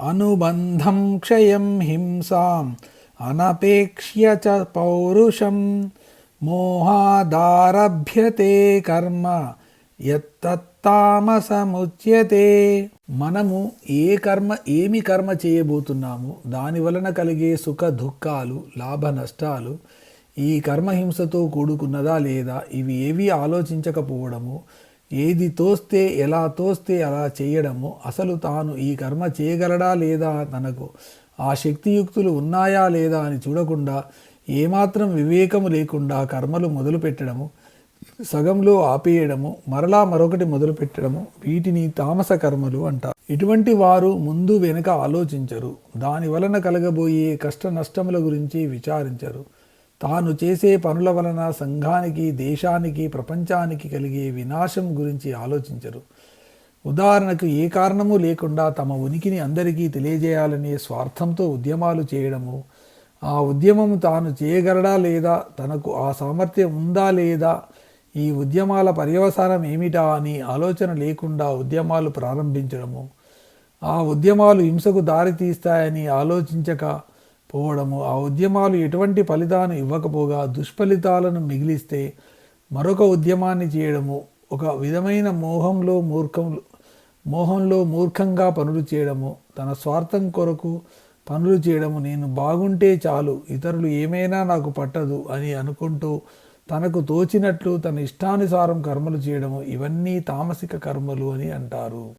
అనుబంధం క్షయం హింసాం అనపేక్ష్య చ పౌరుషం మోహాదారభ్యతే కర్మ ఎత్తామసముచ్యతే మనము ఏ కర్మ ఏమి కర్మ చేయబోతున్నాము? దాని వలన కలిగే సుఖ దుఃఖాలు లాభ నష్టాలు ఈ కర్మహింసతో కూడుకున్నదా లేదా? ఇవి ఏవి ఆలోచించకపోవడము? ఏది తోస్తే ఎలా తోస్తే అలా చేయడము. అసలు తాను ఈ కర్మ చేయగలడా లేదా తనకు ఆ శక్తియుక్తులు ఉన్నాయా లేదా అని చూడకుండా ఏమాత్రం వివేకము లేకుండా కర్మలు మొదలుపెట్టడము సగంలో ఆపేయడము మరలా మరొకటి మొదలు పెట్టడము వీటిని తామస కర్మలు అంటారు. ఇటువంటి వారు ముందు వెనుక ఆలోచించరు. దాని వలన కలగబోయే కష్ట నష్టముల గురించి విచారించరు. తాను చేసే పనుల వలన సంఘానికి దేశానికి ప్రపంచానికి కలిగే వినాశం గురించి ఆలోచించరు. ఉదాహరణకు ఏ కారణము లేకుండా తమ ఉనికిని అందరికీ తెలియజేయాలనే స్వార్థంతో ఉద్యమాలు చేయడము ఆ ఉద్యమం తాను చేయగలడా లేదా తనకు ఆ సామర్థ్యం ఉందా లేదా ఈ ఉద్యమాల పర్యవసానం ఏమిటా అని ఆలోచన లేకుండా ఉద్యమాలు ప్రారంభించడము. ఆ ఉద్యమాలు హింసకు దారితీస్తాయని ఆలోచించక పోవడము ఆ ఉద్యమాలు ఎటువంటి ఫలితాన్ని ఇవ్వకపోగా దుష్ఫలితాలను మిగిలిస్తే మరొక ఉద్యమాన్ని చేయడము ఒక విధమైన మోహంలో మూర్ఖం మోహంలో మూర్ఖంగా పనులు చేయడము తన స్వార్థం కొరకు పనులు చేయడము నేను బాగుంటే చాలు ఇతరులు ఏమైనా నాకు పట్టదు అని అనుకుంటూ తనకు తోచినట్లు తన ఇష్టానుసారం కర్మలు చేయడము ఇవన్నీ తామసిక కర్మలు అని అంటారు.